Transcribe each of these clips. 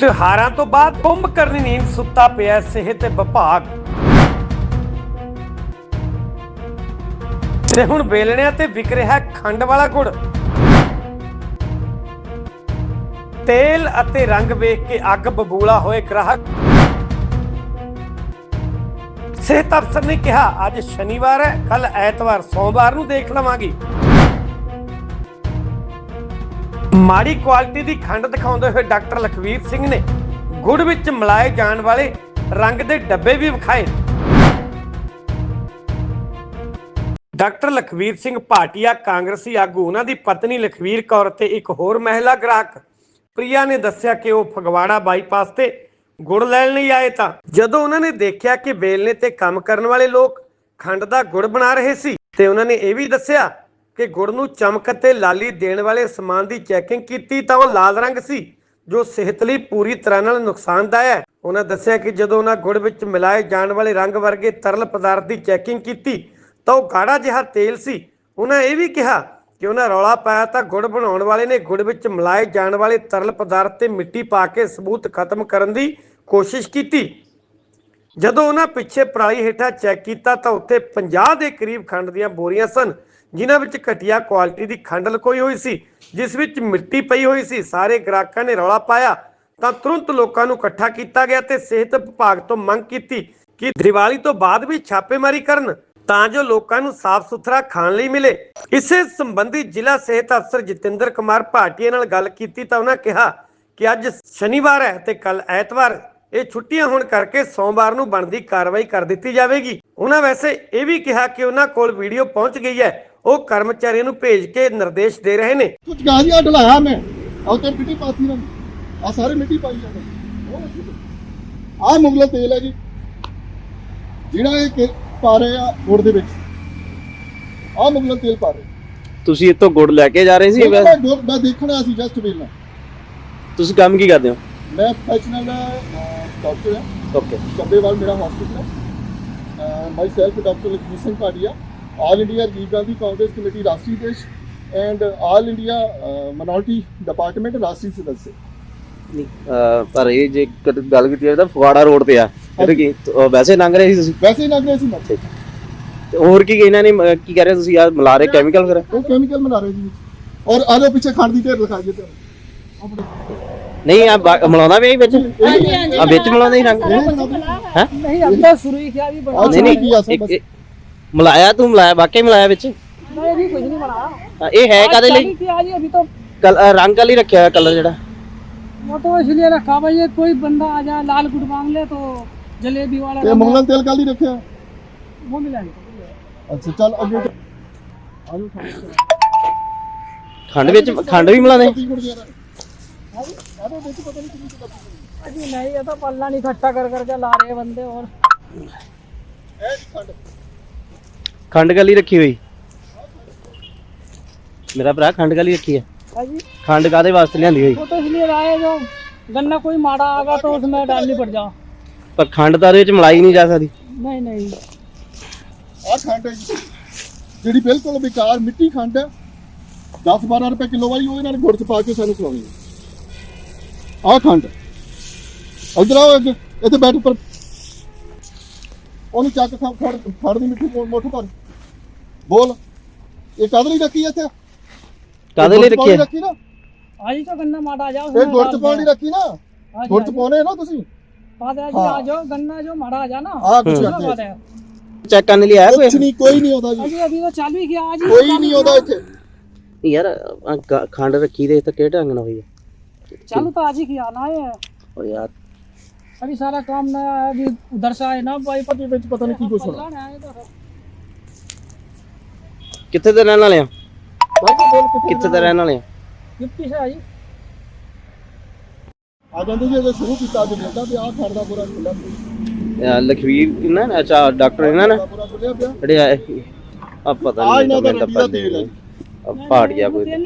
ਤਿਉਹਾਰਾਂ ਤੋਂ ਬਾਅਦ ਕੁੰਭ ਕਰਨੀ ਨੀਂਦ ਸੁੱਤਾ ਪਿਆ ਸਿਹਤ ਵਿਭਾਗ। ਤੇ ਹੁਣ ਵੇਲਣਿਆਂ ਤੇ ਵਿਕ ਰਿਹਾ ਖੰਡ ਵਾਲਾ ਗੁੜ। ਤੇਲ ਅਤੇ ਰੰਗ ਵੇਖ ਕੇ ਅੱਗ ਬਬੂਲਾ ਹੋਏ ਗ੍ਰਾਹਕ। ਸਿਹਤ ਅਫਸਰ ਨੇ ਕਿਹਾ, ਅੱਜ ਸ਼ਨੀਵਾਰ ਹੈ ਕੱਲ ਐਤਵਾਰ ਸੋਮਵਾਰ ਨੂੰ ਦੇਖ ਲਵਾਂਗੇ। ਮਾੜੀ ਕੁਆਲਿਟੀ ਦੀ ਖੰਡ ਦਿਖਾਉਂਦੇ ਹੋਏ ਡਾਕਟਰ ਲਖਵੀਰ ਸਿੰਘ ਨੇ ਗੁੜ ਵਿੱਚ ਮਿਲਾਏ ਜਾਣ ਵਾਲੇ ਰੰਗ ਦੇ ਡੱਬੇ ਵੀ ਵਿਖਾਏ। ਡਾਕਟਰ ਲਖਵੀਰ ਸਿੰਘ ਭਾਟੀਆ ਕਾਂਗਰਸੀ ਆਗੂ, ਉਹਨਾਂ ਦੀ ਪਤਨੀ ਲਖਵੀਰ ਕੌਰ ਤੇ ਇੱਕ ਹੋਰ ਮਹਿਲਾ ਗ੍ਰਾਹਕ। ਪ੍ਰਿਆ ਨੇ ਦੱਸਿਆ ਕਿ ਉਹ ਫਗਵਾੜਾ ਬਾਈਪਾਸ ਤੇ ਗੁੜ ਲੈਣ ਲਈ ਆਏ ਤਾਂ ਜਦੋਂ ਉਹਨਾਂ ਨੇ ਦੇਖਿਆ ਕਿ ਵੇਲਣੇ ਤੇ ਕੰਮ ਕਰਨ ਵਾਲੇ ਲੋਕ ਖੰਡ ਦਾ ਗੁੜ ਬਣਾ ਰਹੇ ਸੀ ਤੇ ਉਹਨਾਂ ਨੇ ਇਹ ਵੀ ਦੱਸਿਆ ਕਿ ਗੁੜ ਨੂੰ ਚਮਕ ਅਤੇ ਲਾਲੀ ਦੇਣ ਵਾਲੇ ਸਮਾਨ ਦੀ ਚੈਕਿੰਗ ਕੀਤੀ ਤਾਂ ਉਹ ਲਾਲ ਰੰਗ ਸੀ, ਜੋ ਸਿਹਤ ਲਈ ਪੂਰੀ ਤਰ੍ਹਾਂ ਨਾਲ ਨੁਕਸਾਨਦਾਇਕ ਹੈ। ਉਹਨਾਂ ਦੱਸਿਆ ਕਿ ਜਦੋਂ ਉਹਨਾਂ ਗੁੜ ਵਿੱਚ ਮਿਲਾਏ ਜਾਣ ਵਾਲੇ ਰੰਗ ਵਰਗੇ ਤਰਲ ਪਦਾਰਥ ਦੀ ਚੈਕਿੰਗ ਕੀਤੀ ਤਾਂ ਉਹ ਗਾੜਾ ਜਿਹਾ ਤੇਲ ਸੀ। ਉਹਨਾਂ ਇਹ ਵੀ ਕਿਹਾ ਕਿ ਉਹਨਾਂ ਰੌਲਾ ਪਾਇਆ ਤਾਂ ਗੁੜ ਬਣਾਉਣ ਵਾਲੇ ਨੇ ਗੁੜ ਵਿੱਚ ਮਿਲਾਏ ਜਾਣ ਵਾਲੇ ਤਰਲ ਪਦਾਰਥ ਤੇ ਮਿੱਟੀ ਪਾ ਕੇ ਸਬੂਤ ਖਤਮ ਕਰਨ ਦੀ ਕੋਸ਼ਿਸ਼ ਕੀਤੀ। ਜਦੋਂ ਉਹਨਾਂ ਪਿੱਛੇ ਪਰਾਲੀ ਹੇਠਾਂ ਚੈੱਕ ਕੀਤਾ ਤਾਂ ਉੱਥੇ 50 ਦੇ ਕਰੀਬ ਖੰਡ ਦੀਆਂ ਬੋਰੀਆਂ ਸਨ। ਜਿਨ੍ਹਾਂ ਵਿੱਚ ਘਟੀਆ ਕੁਆਲਿਟੀ ਦੀ ਖੰਡ ਲਕੋਈ ਹੋਈ ਸੀ, ਜਿਸ ਵਿੱਚ ਮਿੱਟੀ ਪਈ ਹੋਈ ਸੀ, ਸਾਰੇ ਗ੍ਰਾਹਕਾਂ ਨੇ ਰੌਲਾ ਪਾਇਆ, ਤਾਂ ਤੁਰੰਤ ਲੋਕਾਂ ਨੂੰ ਇਕੱਠਾ ਕੀਤਾ ਗਿਆ ਤੇ ਸਿਹਤ ਵਿਭਾਗ ਤੋਂ ਮੰਗ ਕੀਤੀ ਕਿ ਦੀਵਾਲੀ ਤੋਂ ਬਾਅਦ ਵੀ ਛਾਪੇਮਾਰੀ ਕਰਨ, ਤਾਂ ਜੋ ਲੋਕਾਂ ਨੂੰ ਸਾਫ਼ ਸੁਥਰਾ ਖਾਣ ਲਈ ਮਿਲੇ। ਇਸੇ ਸੰਬੰਧੀ ਜ਼ਿਲ੍ਹਾ ਸਿਹਤ ਅਫਸਰ ਜਤਿੰਦਰ ਕੁਮਾਰ ਭਾਟੀਆ ਨਾਲ ਗੱਲ ਕੀਤੀ ਤਾਂ ਉਹਨਾਂ ਕਿਹਾ ਕਿ ਅੱਜ ਸ਼ਨੀਵਾਰ ਹੈ ਤੇ ਕੱਲ ਐਤਵਾਰ, ਇਹ ਛੁੱਟੀਆਂ ਹੋਣ ਕਰਕੇ ਸੋਮਵਾਰ ਨੂੰ ਬਣਦੀ ਕਾਰਵਾਈ ਕਰ ਦਿੱਤੀ ਜਾਵੇਗੀ। ਉਹਨਾਂ ਵੈਸੇ ਇਹ ਵੀ ਕਿਹਾ ਕਿ ਉਹਨਾਂ ਕੋਲ ਵੀਡੀਓ ਪਹੁੰਚ ਗਈ ਹੈ ਉਹ ਕਰਮਚਾਰੀਆਂ ਨੂੰ ਭੇਜ ਕੇ ਨਿਰਦੇਸ਼ ਦੇ ਰਹੇ ਨੇ। ਕੁਝ ਗਾਜੀਆਂ ਢਲਾਇਆ ਮੈਂ। ਆਹ ਤੇ ਮਿੱਟੀ ਪਾਤੀ ਨਾ। ਆ ਸਾਰੇ ਮਿੱਟੀ ਪਾਈ ਜਾਂਦੇ। ਆ ਮੁਗਲਾ ਤੇਲ ਹੈ ਜੀ। ਜਿਹੜਾ ਇਹ ਪਾ ਰਹੇ ਆ ਗੁੜ ਦੇ ਵਿੱਚ। ਆ ਮੁਗਲਾ ਤੇਲ ਪਾ ਰਹੇ। ਤੁਸੀਂ ਇੱਥੋਂ ਗੁੜ ਲੈ ਕੇ ਜਾ ਰਹੇ ਸੀ ਮੈਂ ਗੁੜ- ਮੈਂ ਦੇਖਣਾ ਸੀ ਜਸਟ ਵੇਲਣਾ ਤੁਸੀਂ ਕੰਮ ਕੀ ਕਰਦੇ ਹੋ? ਮੈਂ ਪ੍ਰੋਫੈਸ਼ਨਲ ਡਾਕਟਰ ਹਾਂ। ਓਕੇ ਚੱਬੇਵਾਲ ਮੇਰਾ ਹਸਪੀਟਲ ਹੈ। Myself doctor Lakhvir All India Jeev Gandhi Congress Committee Rashtriya Desh and All India uh, Minority Department Rashtriya ਪਰ ਇਹ ਜੇ ਗੱਲ ਕੀਤੀ ਜਾਵੇ ਤਾਂ ਫਗਵਾੜਾ ਰੋਡ ਤੇ ਆ ਇਹ ਕੀ ਵੈਸੇ ਲੰਘ ਰਹੇ ਸੀ ਤੁਸੀਂ ਵੈਸੇ ਹੀ ਨਗਰੇ ਸੀ ਮੱਥੇ ਤੇ ਹੋਰ ਕੀ ਇਹਨਾਂ ਨੇ ਕੀ ਕਹਿ ਰਹੇ ਤੁਸੀਂ ਆ ਮਿਲਾ ਰਹੇ ਕੈਮੀਕਲ ਵਗੈਰਾ ਉਹ ਕੈਮੀਕਲ ਮਿਲਾ ਰਹੇ ਜੀ ਔਰ ਆ ਪਿੱਛੇ ਖਾਣ ਦੀ ਢੇਰ ਲਖਾ ਜੇ ਤੇ ਨਹੀਂ ਆ ਬਾ- ਵੀ ਵਿੱਚ ਆ ਵਿੱਚ ਮਿਲਾਉਂਦਾ ਹੀ ਰੰਗ ਹੈ ਨਹੀਂ ਅੰਦਰ ਸ਼ੁਰੂ ਹੀ ਕਿਹਾ ਵੀ ਬਣਾ ਨਹੀਂ ਨਹੀਂ ਮਿਲਾਇਆ ਤੂੰ ਮਿਲਾਇਆ ਵਾਕਈ ਮਿਲਾਇਆ ਵਿੱਚ मैं अभी कुछ नहीं बनाया ਹਾਂ, ਇਹ ਹੈ ਕਾਦੇ ਲਈ चालू किया जी अभी तो ਕਲ ਅਹ ਰੰਗ ਕਾਲੀ ਰੱਖਿਆ ਕਲਰ ਜਿਹੜਾ वो तो इसलिए रखा भाई ये कोई बंदा आ जाए लाल गुड़ मांग ले तो जलेबी वाला ਤੇ रंग ਮੁਗਲਾਂ ਤੇਲ ਕਾਲੀ ਰੱਖਿਆ वो मिलाएंगे ਅੱਛਾ ਚੱਲ ਅੱਗੇ ਆਲੂ ਖੰਡ ਵਿੱਚ ਖੰਡ ਵੀ ਮਿਲਾਉਂਦੇ ਪਤੀ ਗੁੜ ਦੇ ਰਹਾ ਆਲੂ ਵਿੱਚ ਪਤਾ ਨਹੀਂ ਕਿੰਨੀ ਕੁ अभी नहीं ये तो पल्ला नहीं इकट्ठा कर करके ला रहे हैं बंदे और ਇਹ ਖੰਡ ਖੰਡ ਕਾਲੀ ਰੱਖੀ ਹੋਈ ਮੇਰਾ ਭਰਾ ਖੰਡ ਕਾਲੀ ਰੱਖੀ ਹੈ अभी ਖੰਡ ਕਾਦੇ ਵਾਸਤੇ ਲਿਆਂਦੀ ਹੋਈ वो तो इसलिए लाए जो गन्ना कोई माड़ा आगा तो उसमें डालनी पड़ जाओ ਪਰ ਖੰਡ ਤਾਂ ਉਹਦੇ ਵਿੱਚ ਮਲਾਈ ਨਹੀਂ ਜਾ ਸਕਦੀ नहीं नहीं ਆਹ ਖੰਡ ਹੈ ਜੀ ਜਿਹੜੀ ਬਿਲਕੁਲ ਬੇਕਾਰ ਮਿੱਟੀ ਖੰਡ ਹੈ 10 12 ਰੁਪਏ ਕਿਲੋ ਵਾਲੀ ਉਹਦੇ ਨਾਲ ਗੁੜ ਚ ਪਾ ਕੇ ਸਾਨੂੰ ਖਵਾਉਣੀ ਹੈ ਆਹ ਖੰਡ ਇਧਰ ਆਓ ਅੱਗੇ ਇੱਥੇ ਬੈਠ ਉੱਪਰ ਉਹਨੂੰ ਚੱਕ ਖਾ- ਫੜ ਫੜ ਦੀ ਮਿੱਟੀ ਮੋ- ਮੁੱਠ ਭਰ ਬੋਲ ਇਹ ਕਦ ਲਈ ਰੱਖੀ ਹੈ ਇੱਥੇ ਕਾਦੇ ਲਈ ਗੁੜ ਚ ਪਾਉਣੀ ਰੱਖੀ ਹੈ ਰੱਖੀ ਨਾ आज ही तो गन्ना माड़ा आ जाओ ਇਹ ਗੁੜ ਚ ਪਾਉਣੀ ਰੱਖੀ ਨਾ हाँ ਗੁੜ ਚ ਪਾਉਣੇ ਨਾ ਤੁਸੀਂ बात है जी हाँ। आ जाओ गन्ना जो माड़ा आ जाए ना ਆਹ ਕੁਛ उसमें ਰੱਖੇ बात है ਚੈੱਕ ਕਰਨ ਲਈ ਆਇਆ ਕੋਈ ਕੁਛ ਨਹੀਂ ਕੋਈ ਨਹੀਂ ਆਉਂਦਾ ਜੀ अभी अभी तो चालू ही किया आज ही ਕੋਈ ਨਹੀਂ ਆਉਂਦਾ ਇੱਥੇ ਯਾਰ ਆਹ ਗ- ਖੰਡ ਰੱਖੀ ਦੇ ਤਾਂ ਕਿਹੜੇ ਢੰਗ ਨਾਲ ਹੋਈ ਹੈ चालू तो आज ही किया ना ये ਓ ਯਾਰ अभी सारा काम नया है अभी उधर से आए ना भाई ਪਤੀ ਵਿੱਚ ਪਤਾ ਨਹੀਂ ਕੀ ਕੁਛ ਹੋਣਾ पल्ला नहीं आए तो ਕਿੱਥੇ ਦੇ ਰਹਿਣ ਵਾਲੇ ਆ ਬਾਕੀ ਬੋਲ ਕਿੱਥੇ ਕਿੱਥੇ ਦੇ ਰਹਿਣ ਵਾਲੇ ਆ गिफ्टी से आई ਆ ਜਾਂਦੇ ਜੀ ਜਦੋਂ ਸ਼ੁਰੂ ਕੀਤਾ ਅੱਜ ਮਿਲਦਾ ਤੇ ਆਹ ਖੰਡ ਦਾ ਪੂਰਾ ਖੁੱਲਾ ਅਹ ਲਖਵੀਰ ਇਹਨਾਂ ਨੇ ਅੱਛਾ ਡਾਕਟਰ ਇਹਨਾਂ ਨੇ ਪੂਰਾ ਖੁੱਲਿਆ ਪਿਆ ਜਿਹੜੇ ਆਏ ਆ ਪਤਾ ਆ ਨਹੀਂ ਇਹਨਾਂ ਦਾ ਮੈਨੂੰ ਰੰਡੀ ਦਾ ਤਾਂ ਤੇਲ ਹੈ ਜੀ। ਆ ਪਹਾੜੀਆ ਕੋਈ तेल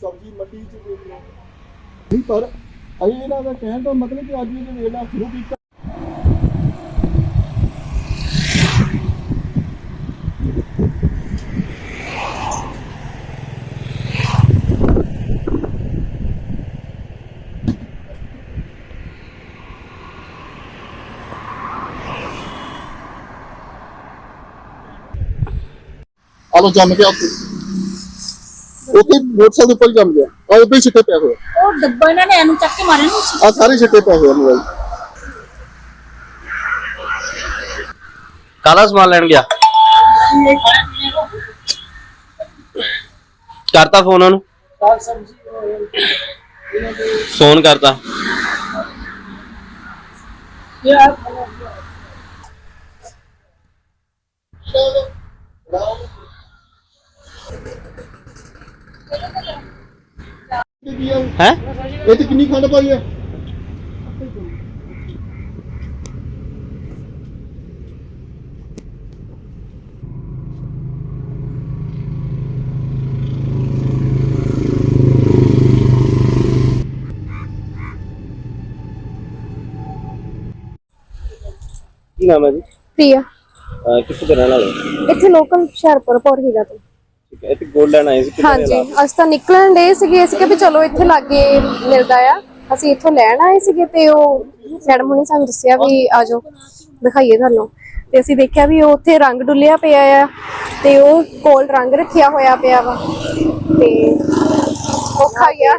ਸਬਜ਼ੀ ਮੰਡੀ ਚ ਦੇਖ ਲਓ ਨਹੀਂ, ਪਰ ਅਸੀਂ ਇਹਨਾਂ ਦਾ ਕਹਿਣ ਦਾ ਮਤਲਬ ਕਿ ਅੱਜ ਇਹ ਵੇਲਾ ਸ਼ੁਰੂ ਕੀਤਾ। ਆਲੋ ਜੰਮ ਗਿਆ ਉੱਥੇ ਉੱਥੇ ਮੋਟਰਸਾਈਕਲ ਦੇ ਉੱਪਰ ਹੀ ਜੰਮ ਗਿਆ। ਆ ਉੱਧਰ ਹੀ ਛਿੱਟੇ ਪਏ ਹੋਏ ਉਹ ਡੱਬਾ ਇਹਨਾਂ ਨੇ ਇਹਨੂੰ ਚੱਕ ਕੇ ਮਾਰਿਆ ਨਾ ਆ ਸਾਰੇ ਛਿੱਟੇ ਪਏ ਹੋਏ ਨੇ ਬਾਈ ਕਾਲਾ ਸਮਾਨ ਲੈਣ ਗਿਆ? ਕਰਤਾ ਫੋਨ ਉਹਨੂੰ? ਫੋਨ ਕਰਤਾ। ਹੈ? ਹੈ ਇਹ ਤੇ ਕਿੰਨੀ ਖੰਡ ਪਾਈ ਹੈ? ਕੀ ਨਾਮ ਹੈ ਜੀ? ਪ੍ਰਿਆ। ਅਹ ਕਿੱਥੇ ਦੇ ਰਹਿਣ ਵਾਲੇ ਹੋ? ਇੱਥੇ ਲੋਕਲ ਹੁਸ਼ਿਆਰਪੁਰ ਪੌਰ ਹੀਰਾ ਤੋਂ। ਠੀਕ ਹੈ ਇੱਥੇ ਗੋਲਡ ਲੈਣ ਆਏ ਸੀ ਕਿੱਥੇ ਦੇ ਹਾਂਜੀ ਇਲਾਕੇ? ਅਸੀਂ ਤਾਂ ਨਿਕਲਣ ਦੇ ਸੀਗੇ ਅਸੀਂ ਕਿ ਵੀ ਚਲੋ ਇੱਥੇ ਲਾਗੇ ਮਿਲਦਾ ਆ। ਅਸੀਂ ਇੱਥੋਂ ਲੈਣ ਆਏ ਸੀਗੇ ਤੇ ਉਹ ਮੈਡਮ ਨੇ ਸਾਨੂੰ ਦੱਸਿਆ ਵੀ ਆ ਜਾਓ ਦਿਖਾਈਏ ਤੁਹਾਨੂੰ। ਤੇ ਅਸੀਂ ਦੇਖਿਆ ਵੀ ਉਹ ਉੱਥੇ ਰੰਗ ਡੁੱਲਿਆ ਪਿਆ ਆ ਤੇ ਉਹ ਕੋਲ ਰੰਗ ਰੱਖਿਆ ਹੋਇਆ ਪਿਆ ਵਾ। ਤੇ ਔਖਾ ਗਿਆ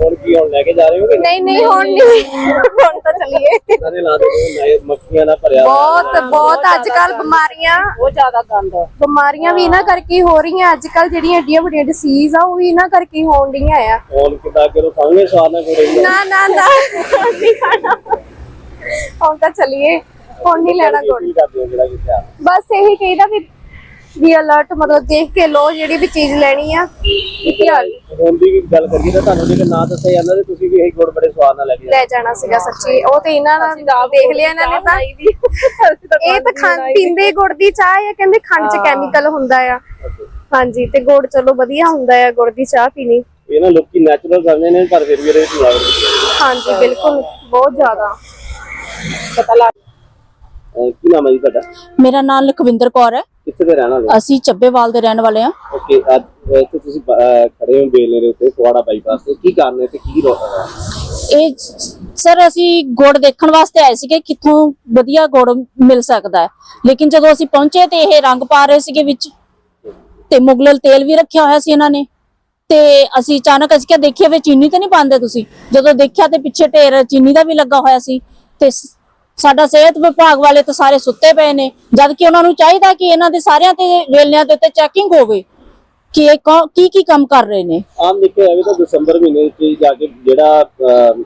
ਹੁਣ ਕੀ ਹੁਣ ਲੈ ਕੇ ਜਾ ਰਹੇ ਹੋ ਨਹੀਂ ਨਹੀਂ ਹੁਣ ਨਹੀਂ। ਹੁਣ ਤਾਂ ਚਲੀਏ। ਸਾਰੇ ਲਾ ਦੇ ਨਾਇਰ ਮੱਖੀਆਂ ਨਾਲ ਭਰਿਆ ਬਹੁਤ ਬਹੁਤ ਅੱਜ ਕੱਲ ਬਿਮਾਰੀਆਂ। ਬਹੁਤ ਜ਼ਿਆਦਾ ਗੰਦ। ਬਿਮਾਰੀਆਂ ਵੀ ਇਹਨਾਂ ਕਰਕੇ ਹੋ ਰਹੀਆਂ। ਅੱਜ ਕੱਲ ਜਿਹੜੀਆਂ ਏਡੀਆਂ ਵੱਡੀਆਂ ਡਿਸੀਜ਼ ਆ ਉਹ ਵੀ ਇਹਨਾਂ ਕਰਕੇ ਹੋਣ ਡੀਆਂ ਆ। ਹੁਣ ਕਿਦਾਂ ਕਰੋ ਖਾਂਗੇ ਸਵਾਦ ਨਾ ਕੋਈ ਨਾ ਨਾ ਨਾ। ਹੁਣ ਤਾਂ ਚਲੀਏ। ਹੁਣ ਨਹੀਂ ਲੈਣਾ ਕੋਈ ਬਸ ਇਹੀ ਕਹੀਦਾ ਵੀ ਵੀ ਅਲਰਟ ਮਤਲਬ ਦੇਖ ਕੇ ਲੋ ਜਿਹੜੀ ਵੀ ਚੀਜ਼ ਲੈਣੀ ਆ। ਧਿਆਨ ਹੁਣ ਦੀ ਵੀ ਗੱਲ ਕਰੀਏ ਤਾਂ ਤੁਹਾਨੂੰ ਜੇ ਨਾ ਦੱਸਿਆ ਜਾਂਦਾ ਤੇ ਤੁਸੀਂ ਵੀ ਇਹੀ ਗੁੜ ਬੜੇ ਸਵਾਦ ਨਾਲ ਲੈ ਕੇ ਲੈ ਜਾਣਾ ਸੀਗਾ ਸੱਚੀ। ਉਹ ਤੇ ਇਹਨਾਂ ਨਾਲ ਦੇਖ ਲਿਆ ਇਹਨਾਂ ਨੇ ਤਾਂ ਇਹ ਤਾਂ ਖਾਂ ਪੀਂਦੇ ਗੁੜ ਦੀ ਚਾਹ ਆ ਕਹਿੰਦੇ ਖੰਡ ਚ ਕੈਮੀਕਲ ਹੁੰਦਾ ਆ। ਹਾਂਜੀ ਤੇ ਗੁੜ ਚਲੋ ਵਧੀਆ ਹੁੰਦਾ ਆ ਗੁੜ ਦੀ ਚਾਹ ਪੀਣੀ। ਇਹ ਨਾ ਲੋਕੀ ਨੈਚੁਰਲ ਸਮਝਦੇ ਨੇ ਪਰ ਫਿਰ ਵੀ ਇਹਦੇ ਵਿੱਚ ਮਿਲਾਵਟ ਹਾਂਜੀ ਬਿਲਕੁਲ ਬਹੁਤ ਜ਼ਿਆਦਾ। ਅਹ ਕੀ ਨਾਮ ਹੈ ਜੀ ਤੁਹਾਡਾ? ਮੇਰਾ ਨਾਮ ਲਖਵਿੰਦਰ ਕੌਰ ਹੈ। ਕਿੱਥੇ ਦੇ ਰਹਿਣ ਵਾਲੇ ਅਸੀਂ ਚੱਬੇਵਾਲ ਦੇ ਰਹਿਣ ਵਾਲੇ ਹਾਂ। ਓਕੇ ਅੱਜ ਇੱਥੇ ਤੁਸੀਂ ਬ- ਅਹ ਖੜੇ ਹੋ ਬੇਲੇ ਦੇ ਉੱਤੇ ਕੁਆੜਾ ਬਾਈਪਾਸ ਤੇ। ਕੀ ਕਾਰਨ ਹੈ ਤੇ ਕੀ ਰੋਕ ਹੈ? ਇਹ ਸਰ ਅਸੀਂ ਗੁੜ ਦੇਖਣ ਵਾਸਤੇ ਆਏ ਸੀਗੇ ਕਿੱਥੋਂ ਵਧੀਆ ਗੁੜ ਮਿਲ ਸਕਦਾ ਹੈ। ਲੇਕਿਨ ਜਦੋਂ ਅਸੀਂ ਪਹੁੰਚੇ ਤੇ ਇਹ ਰੰਗ ਪਾ ਰਹੇ ਸੀਗੇ ਵਿੱਚ ਤੇ ਮੁਗਲਲ ਤੇਲ ਵੀ ਰੱਖਿਆ ਹੋਇਆ ਸੀ ਇਹਨਾਂ ਨੇ। ਤੇ ਅਸੀਂ ਅਚਾਨਕ ਅਸੀਂ ਕਿਹਾ ਦੇਖਿਆ ਵੇ ਚੀਨੀ ਤਾਂ ਨਹੀਂ ਪਾਉਂਦੇ ਤੁਸੀਂ। ਜਦੋਂ ਦੇਖਿਆ ਤੇ ਪਿੱਛੇ ਢੇਰ ਚੀਨੀ ਦਾ ਵੀ ਲੱਗਾ ਹੋਇਆ ਸੀ। ਤੇ ਸ- ਸਾਡਾ ਸਿਹਤ ਵਿਭਾਗ ਵਾਲੇ ਤਾਂ ਸਾਰੇ ਸੁੱਤੇ ਪਏ ਨੇ। ਜਦ ਕਿ ਉਹਨਾਂ ਨੂੰ ਚਾਹੀਦਾ ਕਿ ਇਹਨਾਂ ਦੇ ਸਾਰਿਆਂ ਤੇ ਵੇਲਿਆਂ ਦੇ ਉੱਤੇ ਚੈਕਿੰਗ ਹੋਵੇ ਕਿ ਇਹ ਕੌਣ- ਕੀ ਕੀ ਕੰਮ ਕਰ ਰਹੇ ਨੇ। ਆਮ ਦੇਖਿਆ ਜਾਵੇ ਤਾਂ ਦਸੰਬਰ ਮਹੀਨੇ ਵਿੱਚ ਜਾ ਕੇ ਜਿਹੜਾ ਅਹ,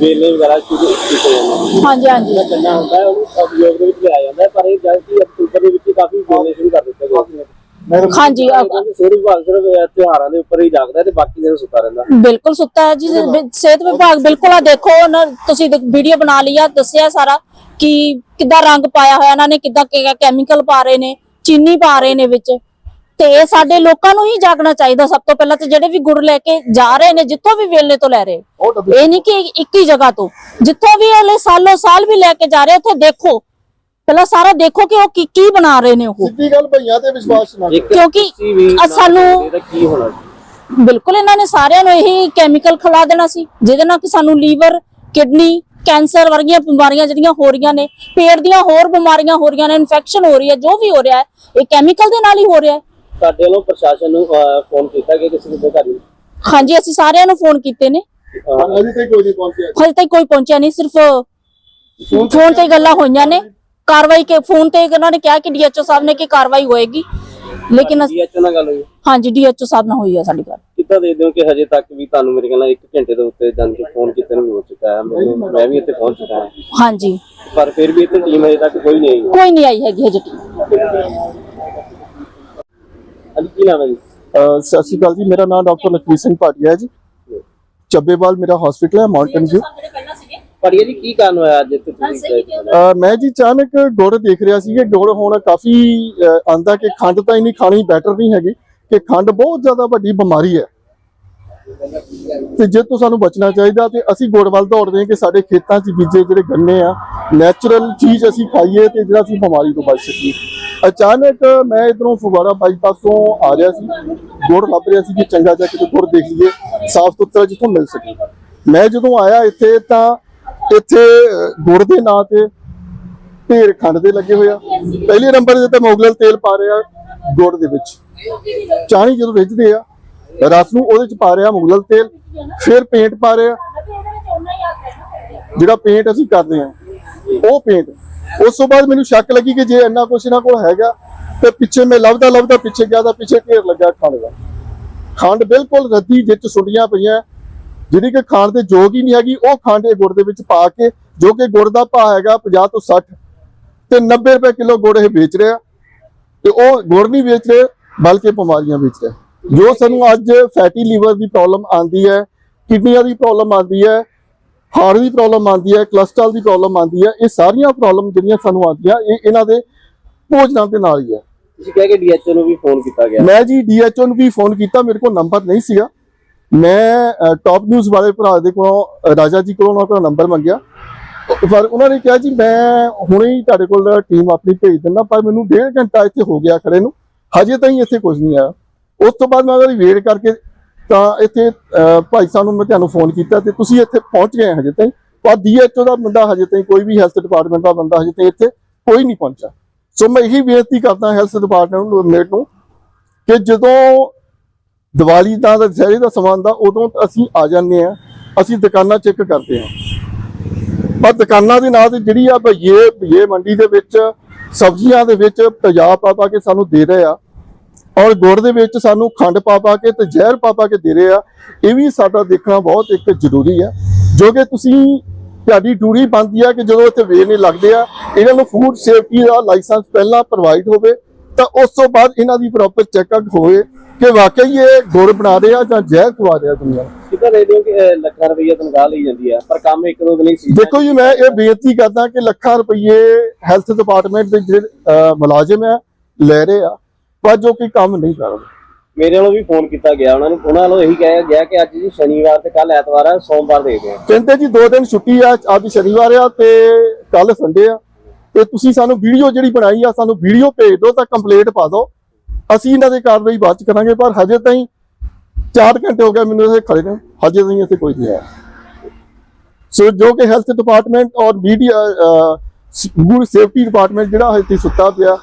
ਵੇਲੇ ਵਗੈਰਾ ਸ਼ੁਰੂ ਕੀਤੇ ਜਾਂਦੇ ਨੇ। ਹਾਂਜੀ ਹਾਂਜੀ। ਜਿਹੜਾ ਗੰਨਾ ਹੁੰਦਾ ਹੈ ਉਹਨੂੰ ਉਪਯੋਗ ਦੇ ਵਿੱਚ ਲਿਆ ਜਾਂਦਾ ਹੈ ਪਰ ਇਹ ਜਦ ਕਿ ਅਕਤੂਬਰ ਦੇ ਵਿੱਚ ਹੀ ਕਾਫੀ ਵੇਲੇ ਸ਼ੁਰੂ ਕਰ ਦਿੱਤੇ ਗਏ ਹਾਂਜੀ ਸਿਹਤ ਵਿਭਾਗ ਸਿਰਫ ਇਹ ਤਿਉਹਾਰਾਂ ਦੇ ਉੱਪਰ ਹੀ ਜਾਗਦਾ ਹੈ ਤੇ ਬਾਕੀ ਦਿਨ ਸੁੱਤਾ ਰਹਿੰਦਾ। ਬਿਲਕੁਲ ਸੁੱਤਾ ਹੈ ਜੀ ਸਿਹਤ ਵਿਭਾਗ ਬਿਲਕੁਲ ਆ ਦੇਖੋ ਨਾ ਤੁਸੀਂ ਵੀਡੀਓ ਬਣਾ ਲਈ ਆ ਦੱਸਿਆ ਸਾਰਾ ਕਿ ਕਿੱਦਾਂ ਰੰਗ ਪਾਇਆ ਹੋਇਆ ਇਹਨਾਂ ਨੇ ਕਿੱਦਾਂ ਕੈਮੀਕਲ ਪਾ ਰਹੇ ਨੇ ਚੀਨੀ ਪਾ ਰਹੇ ਨੇ ਵਿੱਚ। ਤੇ ਇਹ ਸਾਡੇ ਲੋਕਾਂ ਨੂੰ ਹੀ ਜਾਗਣਾ ਚਾਹੀਦਾ ਸਭ ਤੋਂ ਪਹਿਲਾਂ ਤੇ ਜਿਹੜੇ ਵੀ ਗੁੜ ਲੈ ਕੇ ਜਾ ਰਹੇ ਨੇ ਜਿੱਥੋਂ ਵੀ ਵੇਲੇ ਤੋਂ ਲੈ ਰਹੇ। ਇਹ ਨਹੀਂ ਕਿ ਇੱਕ ਹੀ ਜਗ੍ਹਾ ਤੋਂ। ਜਿੱਥੋਂ ਵੀ ਅਗਲੇ ਸਾਲੋਂ ਸਾਲ ਵੀ ਲੈ ਕੇ ਜਾ ਰਹੇ ਉੱਥੇ ਦੇਖੋ ਪਹਿਲਾਂ ਸਾਰਾ ਦੇਖੋ ਕਿ ਉਹ ਕੀ ਕੀ ਬਣਾ ਰਹੇ ਨੇ ਉਹ। ਸਿੱਧੀ ਗੱਲ ਭਈਆਂ ਤੇ ਵਿਸ਼ਵਾਸ ਨਾ ਕਰੋ। ਕਿਉਂਕਿ ਸਾਨੂੰ- ਇਹਦਾ ਕੀ ਹੋਣਾ ਸੀ? ਬਿਲਕੁਲ ਇਹਨਾਂ ਨੇ ਸਾਰਿਆਂ ਨੂੰ ਇਹੀ ਕੈਮੀਕਲ ਖਿਲਾ ਦੇਣਾ ਸੀ ਜਿਹਦੇ ਨਾਲ ਕਿ ਸਾਨੂੰ ਲੀਵਰ ਕਿਡਨੀ ਕੈਂਸਰ ਵਰਗੀਆਂ ਬਿਮਾਰੀਆਂ ਜਿਹੜੀਆਂ ਹੋ ਰਹੀਆਂ ਨੇ ਪੇਟ ਦੀਆਂ ਹੋਰ ਬਿਮਾਰੀਆਂ ਹੋ ਰਹੀਆਂ ਨੇ ਇਨਫੈਕਸ਼ਨ ਹੋ ਰਹੀ ਹੈ ਜੋ ਵੀ ਹੋ ਰਿਹਾ ਹੈ ਇਹ ਕੈਮੀਕਲ ਦੇ ਨਾਲ ਹੀ ਹੋ ਰਿਹਾ ਹੈ। ਸਾਡੇ ਵੱਲੋਂ ਪ੍ਰਸ਼ਾਸਨ ਨੂੰ ਫੋਨ ਕੀਤਾ ਕਿ ਕਿਸੇ ਦੇ ਘਰ ਨੂੰ ਹਾਂਜੀ ਅਸੀਂ ਸਾਰਿਆਂ ਨੂੰ ਫੋਨ ਕੀਤੇ ਨੇ। ਅਹ, ਅਜੇ ਤੱਕ ਕੋਈ ਨਹੀਂ ਪਹੁੰਚਿਆ। ਹਜੇ ਤੱਕ ਕੋਈ ਪਹੁੰਚਿਆ ਨਹੀਂ ਸਿਰਫ ਫੋਨ ਤੇ ਹੀ ਗੱਲਾਂ ਹੋਈਆਂ ਨੇ। ਕਾਰਵਾਈ ਕੇ ਫੋਨ ਤੇ ਉਹਨਾਂ ਨੇ ਕਿਹਾ ਕਿ ਡੀਐਚਓ ਸਾਹਿਬ ਨੇ ਕਿ ਕਾਰਵਾਈ ਹੋਏਗੀ ਲੇਕਿਨ ਅਸੀਂ- DHO ਨਾਲ ਗੱਲ ਹੋਈ ਹਾਂਜੀ ਡੀਐਚਓ ਸਾਹਿਬ ਨਾਲ ਹੋਈ ਹੈ ਸਾਡੀ ਗੱਲ ਕਿੱਦਾਂ ਦੇ ਦਿਓ ਕਿ ਹਜੇ ਤੱਕ ਵੀ ਤੁਹਾਨੂੰ ਮੇਰੇ ਖਿਆਲ ਨਾਲ 1 ਘੰਟੇ ਦੇ ਉੱਤੇ ਜਾਣ ਕੇ ਫੋਨ ਕੀਤੇ ਨੂੰ ਵੀ ਹੋ ਚੁੱਕਾ ਹੈ ਮੈਨੂੰ ਮੈਂ ਵੀ ਇੱਥੇ ਪਹੁੰਚ ਚੁੱਕਾ ਹਾਂ। ਹਾਂਜੀ ਪਰ ਫਿਰ ਵੀ ਇੱਥੇ ਟੀਮ ਹਜੇ ਤੱਕ ਕੋਈ ਨਹੀਂ ਆਈ। ਕੋਈ ਨਹੀਂ ਆਈ ਹੈਗੀ ਹਜੇ ਤੱਕ ਅੱਜ ਕੀ ਨਾਮ ਹੈ ਜੀ? ਅਹ ਸਤਿ ਸ਼੍ਰੀ ਅਕਾਲ ਜੀ ਮੇਰਾ ਨਾਮ ਡਾਕਟਰ ਲਖਵੀਰ ਸਿੰਘ ਭਾਟੀਆ ਹੈ ਜੀ। ਚੱਬੇਵਾਲ ਮੇਰਾ ਹਸਪੀਟਲ ਹੈ ਮਾਊਂਟਨ ਵਿਊ ਪੜੀਏ ਜੀ ਕੀ ਕਾਰਨ ਹੋਇਆ ਅੱਜ ਇੱਥੇ ਤੁਸੀਂ? ਗਏ? ਅਹ ਮੈਂ ਜੀ ਅਚਾਨਕ ਗੁੜ ਦੇਖ ਰਿਹਾ ਸੀ ਕਿ ਗੁੜ ਹੁਣ ਕਾਫੀ ਅਹ, ਆਂਦਾ ਕਿ ਖੰਡ ਤਾਂ ਇੰਨੀ ਖਾਣੀ ਬੈਟਰ ਨਹੀਂ ਹੈਗੀ ਕਿ ਖੰਡ ਬਹੁਤ ਜ਼ਿਆਦਾ ਵੱਡੀ ਬਿਮਾਰੀ ਹੈ। ਤੇ ਜੇ ਤੋਂ ਸਾਨੂੰ ਬਚਣਾ ਚਾਹੀਦਾ ਤੇ ਅਸੀਂ ਗੁੜ ਵੱਲ ਦੌੜਦੇ ਹਾਂ ਕਿ ਸਾਡੇ ਖੇਤਾਂ 'ਚ ਬੀਜੇ ਜਿਹੜੇ ਗੰਨੇ ਆ ਨੈਚੁਰਲ ਚੀਜ਼ ਅਸੀਂ ਖਾਈਏ ਤੇ ਜਿਹੜਾ ਅਸੀਂ ਬਿਮਾਰੀ ਤੋਂ ਬਚ ਸਕੀਏ। ਅਚਾਨਕ ਮੈਂ ਇਧਰੋਂ ਫੁਵਾਰਾ ਬਾਈਪਾਸ ਤੋਂ ਆ ਰਿਹਾ ਸੀ। ਗੁੜ ਲੱਭ ਰਿਹਾ ਸੀ ਕਿ ਚੰਗਾ ਜਿਹਾ ਕਿਤੇ ਗੁੜ ਦੇਖ ਲਈਏ ਸਾਫ਼ ਸੁਥਰਾ ਜਿੱਥੋਂ ਮਿਲ ਸਕੇ। ਮੈਂ ਜਦੋਂ ਆਇਆ ਇੱਥੇ ਤਾਂ ਇੱਥੇ ਗੁੜ ਦੇ ਨਾਂ ਤੇ ਢੇਰ ਖੰਡ ਦੇ ਲੱਗੇ ਹੋਇਆ ਪਹਿਲੇ ਨੰਬਰ ਦੇ ਤੇ ਮੋਗਲਲ ਤੇਲ ਪਾ ਰਿਹਾ ਗੁੜ ਦੇ ਵਿੱਚ। ਚਾਣੀ ਜਦੋਂ ਰਿੱਝਦੇ ਆ, ਰਸ ਨੂੰ ਉਹਦੇ ਚ ਪਾ ਰਿਹਾ ਮੁਗਲਲ ਤੇਲ, ਫਿਰ ਪੇਂਟ ਪਾ ਰਿਹਾ। ਜਿਹੜਾ ਪੇਂਟ ਅਸੀਂ ਕਰਦੇ ਆ, ਉਹ ਪੇਂਟ ਉਸ ਤੋਂ ਬਾਅਦ ਮੈਨੂੰ ਸ਼ੱਕ ਲੱਗੀ ਕਿ ਜੇ ਇੰਨਾ ਕੁਛ ਇਹਨਾਂ ਕੋਲ ਹੈਗਾ, ਤੇ ਪਿੱਛੇ ਮੈਂ ਲੱਭਦਾ ਲੱਭਦਾ ਪਿੱਛੇ ਗਿਆ ਤਾਂ ਪਿੱਛੇ ਢੇਰ ਲੱਗਾ ਖੰਡ ਦਾ। ਖੰਡ ਬਿਲਕੁਲ ਰੱਦੀ ਜਿੱਚ ਸੁੱਟੀਆਂ ਪਈਆਂ। ਜਿਹੜੀ ਕਿ ਖਾਣ ਦੇ ਯੋਗ ਹੀ ਨਹੀਂ ਹੈਗੀ ਉਹ ਖੰਡ ਇਹ ਗੁੜ ਦੇ ਵਿੱਚ ਪਾ ਕੇ ਜੋ ਕਿ ਗੁੜ ਦਾ ਭਾਅ ਹੈਗਾ 50 ਤੋਂ 60 ਤੇ 90 ਰੁਪਏ ਕਿਲੋ ਗੁੜ ਇਹ ਵੇਚ ਰਿਹਾ। ਤੇ ਉਹ ਗੁੜ ਨਹੀਂ ਵੇਚ ਰਹੇ ਬਲਕਿ ਬਿਮਾਰੀਆਂ ਵੇਚ ਰਿਹਾ। ਜੋ ਸਾਨੂੰ ਅੱਜ ਫੈਟੀ ਲੀਵਰ ਦੀ ਪ੍ਰੋਬਲਮ ਆਂਦੀ ਹੈ ਕਿਡਨੀਆਂ ਦੀ ਪ੍ਰੋਬਲਮ ਆਂਦੀ ਹੈ ਹਾਰਟ ਦੀ ਪ੍ਰੋਬਲਮ ਆਂਦੀ ਹੈ ਕੋਲੇਸਟ੍ਰੋਲ ਦੀ ਪ੍ਰੋਬਲਮ ਆਂਦੀ ਹੈ ਇਹ ਸਾਰੀਆਂ ਪ੍ਰੋਬਲਮ ਜਿਹੜੀਆਂ ਸਾਨੂੰ ਆਉਂਦੀਆਂ ਇਹ ਇਹਨਾਂ ਦੇ ਭੋਜਨਾਂ ਦੇ ਨਾਲ ਹੀ ਹੈ। ਤੁਸੀਂ ਕਹਿ ਕੇ ਡੀਐਚਓ ਨੂੰ ਵੀ ਫੋਨ ਕੀਤਾ ਗਿਆ। ਮੈਂ ਜੀ ਡੀਐਚਓ ਨੂੰ ਵੀ ਫੋਨ ਕੀਤਾ ਮੇਰੇ ਕੋਲ ਨੰਬਰ ਨਹੀਂ ਸੀਗਾ। ਮੈਂ ਟਾਪ ਨਿਊਜ਼ ਵਾਲੇ ਭਰਾ ਦੇ ਕੋਲੋਂ ਰਾਜਾ ਜੀ ਕੋਲੋਂ ਉਹਨਾਂ ਕੋਲ ਨੰਬਰ ਮੰਗਿਆ। ਪਰ ਉਹਨਾਂ ਨੇ ਕਿਹਾ ਜੀ, ਮੈਂ ਹੁਣੇ ਹੀ ਤੁਹਾਡੇ ਕੋਲ ਟੀਮ ਆਪਣੀ ਭੇਜ ਦਿੰਦਾ, ਪਰ ਮੈਨੂੰ ਡੇਢ ਘੰਟਾ ਇੱਥੇ ਹੋ ਗਿਆ ਖੜੇ ਨੂੰ। ਹਜੇ ਤਾਈਂ ਇੱਥੇ ਕੁਝ ਨਹੀਂ ਆਇਆ। ਉਸ ਤੋਂ ਬਾਅਦ ਮੈਂ ਉਹਨਾਂ ਦੀ ਵੇਟ ਕਰਕੇ ਤਾਂ ਇੱਥੇ ਭਾਈ ਸਾਹਿਬ ਨੂੰ ਮੈਂ ਤੁਹਾਨੂੰ ਫੋਨ ਕੀਤਾ ਤੇ ਤੁਸੀਂ ਇੱਥੇ ਪਹੁੰਚ ਗਏ ਹਜੇ ਤਾਈਂ। ਪਰ ਡੀਐਚਓ ਦਾ ਬੰਦਾ ਹਜੇ ਤਾਈਂ ਕੋਈ ਵੀ ਹੈਲਥ ਡਿਪਾਰਟਮੈਂਟ ਦਾ ਬੰਦਾ ਹਜੇ ਤਾਈਂ ਇੱਥੇ ਕੋਈ ਨਹੀਂ ਪਹੁੰਚਾ ਸੋ ਮੈਂ ਇਹੀ ਬੇਨਤੀ ਕਰਦਾ ਹੈਲਥ ਡਿਪਾਰਟਮੈਂਟ ਨੂੰ ਮੇਟ ਨੂੰ ਕਿ ਜਦੋਂ ਦੀਵਾਲੀ ਦਾ ਤੇ ਦੁਸਹਿਰੇ ਦਾ ਸਮਾਨ ਦਾ ਉਦੋਂ ਅਸੀਂ ਆ ਜਾਂਦੇ ਆ ਅਸੀਂ ਦੁਕਾਨਾਂ ਚੈੱਕ ਕਰਦੇ ਆ ਪਰ ਦੁਕਾਨਾਂ ਦੇ ਨਾਂ ਤੇ ਜਿਹੜੀ ਆ ਭਈਏ ਭਈਏ ਮੰਡੀ ਦੇ ਵਿੱਚ ਸਬਜ਼ੀਆਂ ਦੇ ਵਿੱਚ ਤੇਜ਼ਾਬ ਪਾ ਪਾ ਕੇ ਸਾਨੂੰ ਦੇ ਰਹੇ ਆ ਔਰ ਗੁੜ ਦੇ ਵਿੱਚ ਸਾਨੂੰ ਖੰਡ ਪਾ ਪਾ ਕੇ ਤੇ ਜ਼ਹਿਰ ਪਾ ਪਾ ਕੇ ਦੇ ਰਹੇ ਆ, ਇਹ ਵੀ ਸਾਡਾ ਦੇਖਣਾ ਬਹੁਤ ਇੱਕ ਜ਼ਰੂਰੀ ਹੈ ਜੋ ਕਿ ਤੁਸੀਂ, ਤੁਹਾਡੀ ਡਿਊਟੀ ਬਣਦੀ ਆ ਕਿ ਜਦੋਂ ਇੱਥੇ ਵੇਰਨੇ ਲੱਗਦੇ ਆ, ਇਹਨਾਂ ਨੂੰ ਫੂਡ ਸੇਫਟੀ ਦਾ ਲਾਇਸੈਂਸ ਪਹਿਲਾਂ ਪ੍ਰੋਵਾਈਡ ਹੋਵੇ ਤਾਂ ਉਸ ਤੋਂ ਬਾਅਦ ਇਹਨਾਂ ਦੀ ਪ੍ਰੋਪਰ ਚੈੱਕਅਪ ਹੋਵੇ ਕਿ ਵਾਕਈ ਇਹ ਗੁੜ ਬਣਾ ਰਹੇ ਆ ਜਾਂ ਜ਼ਹਿਰ ਖਵਾ ਰਹੇ ਆ ਦੁਨੀਆ ਕਿਤਾ ਦੇ ਦਿਓ ਕਿ ਅਹ, ਲੱਖਾਂ ਰੁਪਈਆ ਤਨਖਾਹ ਲਈ ਜਾਂਦੀ ਹੈ ਪਰ ਕੰਮ ਇੱਕ ਦੋ ਦਿਨ ਹੀ ਸੀ। ਦੇਖੋ ਜੀ ਮੈਂ ਇਹ ਬੇਨਤੀ ਕਰਦਾ ਕਿ ਲੱਖਾਂ ਰੁਪਏ ਹੈਲਥ ਡਿਪਾਰਟਮੈਂਟ ਦੇ ਜਿਹੜੇ ਮੁਲਾਜ਼ਮ ਆ ਲੈ ਰਹੇ ਆ ਪਰ ਜੋ ਕਿ ਕੰਮ ਨਹੀਂ ਕਰ ਰਹੇ। ਮੇਰੇ ਵੱਲੋਂ ਵੀ ਫੋਨ ਕੀਤਾ ਗਿਆ ਉਹਨਾਂ ਨੂੰ ਉਹਨਾਂ ਵੱਲੋਂ ਇਹੀ ਕਿਹਾ ਗਿਆ ਕਿ ਅੱਜ ਜੀ ਸ਼ਨੀਵਾਰ ਤੇ ਕੱਲ ਐਤਵਾਰ ਹੈ ਸੋਮਵਾਰ ਦੇਖਦੇ ਹਾਂ ਕਹਿੰਦੇ ਜੀ ਦੋ ਦਿਨ ਛੁੱਟੀ ਆ ਅੱਜ ਸ਼ਨੀਵਾਰ ਆ ਤੇ ਕੱਲ ਸੰਡੇ ਆ। ਤੇ ਤੁਸੀਂ ਸਾਨੂੰ ਵੀਡੀਓ ਜਿਹੜੀ ਬਣਾਈ ਆ, ਸਾਨੂੰ ਵੀਡੀਓ ਭੇਜ ਦਿਓ ਤਾਂ ਕੰਪਲੀਟ ਪਾ ਦਿਓ। ਅਸੀਂ ਇਹਨਾਂ ਦੇ ਕਾਰਵਾਈ ਬਾਅਦ ਚ ਕਰਾਂਗੇ, ਪਰ ਹਜੇ ਤਾਈਂ 4 ਘੰਟੇ ਹੋ ਗਏ ਮੈਨੂੰ ਇੱਥੇ ਖੜੇ ਨੇ, ਹਜੇ ਤਾਈਂ ਇੱਥੇ ਕੋਈ ਨਹੀਂ ਆਇਆ। ਸੋ ਜੋ ਕਿ ਹੈਲਥ ਡਿਪਾਰਟਮੈਂਟ ਔਰ ਮੀਡੀਆ ਗੁੱਡ ਸੇਫਟੀ ਡਿਪਾਰਟਮੈਂਟ ਜਿਹੜਾ ਇੱਥੇ ਸੁੱਤਾ ਪਿਆ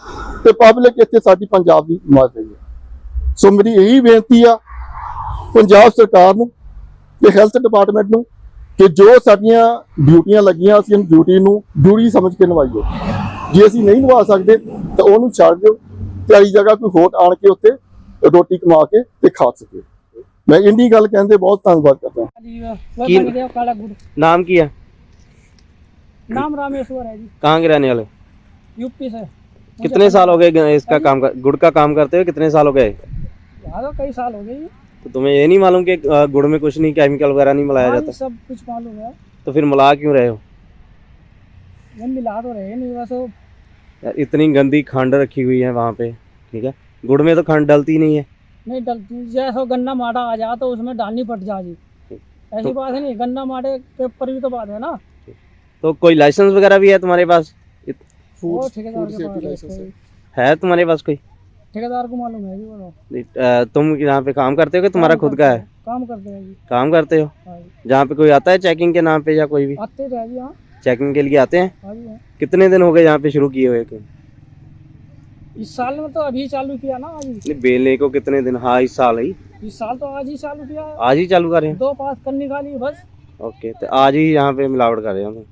ਤੇ ਪਬਲਿਕ ਇੱਥੇ ਸਾਡੀ ਪੰਜਾਬ ਦੀ ਮਾਰ ਰਹੀ ਹੈ। ਸੋ ਮੇਰੀ ਇਹੀ ਬੇਨਤੀ ਆ, ਪੰਜਾਬ ਸਰਕਾਰ ਨੂੰ ਤੇ ਹੈਲਥ ਡਿਪਾਰਟਮੈਂਟ ਨੂੰ ਕਿ ਜੋ ਸਾਡੀਆਂ ਡਿਊਟੀਆਂ ਲੱਗੀਆਂ ਅਸੀਂ ਡਿਊਟੀ ਨੂੰ ਡਿਊਟੀ ਸਮਝ ਕੇ ਨਿਭਾਈਏ ਜੇ ਅਸੀਂ ਨਹੀਂ ਨਿਭਾ ਸਕਦੇ ਤਾਂ ਉਹਨੂੰ ਛੱਡ ਦਿਓ ਤੇ ਆਈ ਜਗ੍ਹਾ ਕੋਈ ਹੋਰ ਆਣ ਕੇ ਉੱਤੇ ਰੋਟੀ ਕਮਾ ਕੇ ਤੇ ਖਾ ਸਕੇ ਮੈਂ ਇੰਨੀ ਗੱਲ ਕਹਿੰਦੇ ਬਹੁਤ ਧੰਨਵਾਦ ਕਰਦਾ वह की- बन गया काला गुड़ नाम की है नाम रामेश्वर है जी कहाँ के रहने वाले यूपी से कितने साल हो गए ग- इसका काम कर, गुड़ का काम करते हुए कितने साल हो गए यहाँ तो कई साल हो गए जी। तो तुम्हें ये नहीं मालूम कि गुड़ में कुछ नहीं केमिकल वगैरह नहीं मिलाया हाँ जाता? सब कुछ मालूम है। तो फिर मिला क्यों रहे हो? मिला तो रहे नहीं बस वो यार, इतनी गंदी खंड रखी हुई है वहाँ पे ठीक है? गुड़ में तो खंड डलती नहीं है। नहीं डलती जैसे गन्ना माटा आ जा तो उसमें डालनी पड़ जा ऐसी तो- बात है नहीं गन्ना माटे के ऊपर भी तो बात है ना। तो कोई लाइसेंस वगैरह भी है तुम्हारे पास? इत- वो ठेकेदार के पास है। कोई। है तुम्हारे पास कोई? ठेकेदार को मालूम है जी तो। तुम यहाँ पे काम करते हो कि तुम्हारा खुद का है? काम करते हैं जी। काम करते हो? हाँ जहाँ पे कोई आता है चेकिंग के नाम पे या कोई भी? आते रहे जी हाँ। चेकिंग के लिए आते हैं? हाँ हाँ। कितने दिन हो गए यहाँ पे शुरू किए हुए इस साल में तो अभी चालू किया ना आज। ही। नहीं, बेलने को कितने दिन? हाँ इस साल ही। इस साल तो आज ही चालू किया है। आज ही चालू कर रहे हैं? दो पास कर निकाली बस। ओके तो आज ही यहाँ पे मिलावट कर रहे हो। तुम।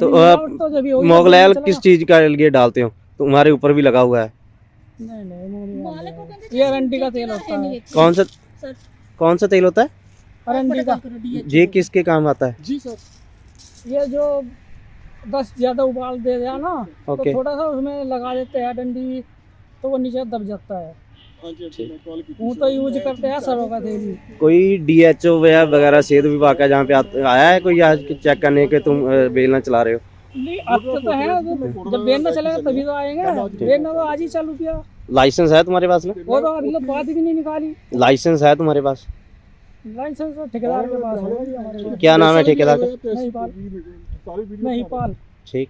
तो तो जब ही होगी, मोगलायल चला। किस चीज़ का लिए डालते हो? तुम्हारे ऊपर भी लगा हुआ है। ये अरंडी का तेल होता है कौन सा कौन सा तेल होता है? अरंडी का। ये किसके काम आता है? जी सर ये जो बस ज़्यादा उबाल दे दिया ना तो थोड़ा सा उसमें लगा देते हैं डंडी तो वो नीचे दब जाता है। तो यूज़ करते हैं सरों का तेल कोई डीएचओ एच ओ वगैरह सेहत विभाग का जहाँ पे आया है कोई आज चेक करने के तुम बेलना चला रहे हो? नहीं अब तो, तो है तो जब बेन में चलेगा तभी तो आएँगे। बेन में तो आज ही चालू किया। लाइसेंस है तुम्हारे पास ना वो तो अभी तो बात भी नहीं निकाली। लाइसेंस है तुम्हारे पास? लाइसेंस तो ठेकेदार के पास पास। क्या नाम है ठेकेदार का? नहीं पाल नहीं ठीक